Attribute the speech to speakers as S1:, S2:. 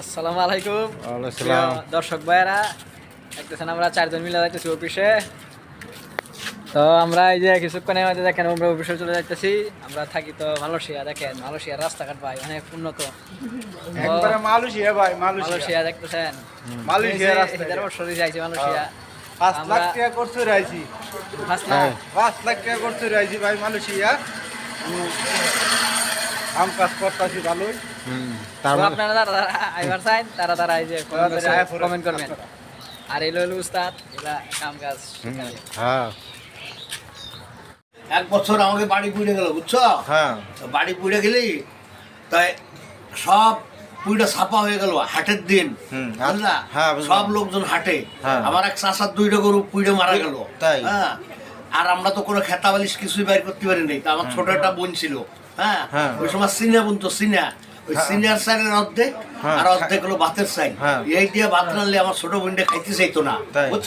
S1: আসসালামু আলাইকুম।
S2: আসসালাম।
S1: দর্শক ভাইয়েরা দেখতেছেন আমরা চারজন মিলে যাইতেছি অফিসে তো আমরা এই যে কিছুক্ষণের মধ্যে দেখেন আমরা অফিসে চলে যাইতেছি। আমরা থাকি তো মালয়েশিয়া দেখেন মালয়েশিয়ার রাস্তাঘাট ভাই অনেক উন্নত।
S2: মালয়েশিয়া ভাই মালয়েশিয়া।
S1: দেখতেছেন?
S2: মালয়েশিয়া
S1: এই যে বছরই যাইছি মালয়েশিয়া।
S2: পাঁচ লাখ টাকা করছে রাইছি হ্যাঁ। পাঁচ লাখ টাকা করছে রাইছি ভাই মালয়েশিয়া। আম কাজ করতেছি ভালোই।
S1: তো আপনারা আইবার তারা তারা এই যে কমেন্ট করবেন। আর এলো উস্তাদ এলা কাম কাজ
S2: হ্যাঁ।
S3: এক বছর আমাকে বাড়ি পুড়ে গেল বুঝছ?
S2: হ্যাঁ।
S3: বাড়ি পুড়ে গেলি তাই সব পুইটা ছাপা হয়ে গেল হাটের দিন। বুঝলা?
S2: হ্যাঁ,
S3: সব লোকজন হাটে।
S2: হ্যাঁ।
S3: আমার এক চাষার দুইটা গরু পুইড়ে মারা গেল।
S2: তাই?
S3: হ্যাঁ। আর আমরা তো কোনো খেতা বালিশ কিছুই বাইর করতে পারিনি তা আমার ছোট একটা বোন ছিল হ্যাঁ
S2: হ্যাঁ।
S3: ওই সময় সিনিয়া বোন তো সিনিয়া ওই
S2: হ্যাঁ।
S3: সিনিয়র সাইডের অর্ধেক
S2: হ্যাঁ।
S3: আর অর্ধেক হলো ভাতের সাইড
S2: হ্যাঁ।
S3: এই দিয়ে ভাত রানলে আমার ছোট বোনটা খাইতে চাইতো না বুঝছ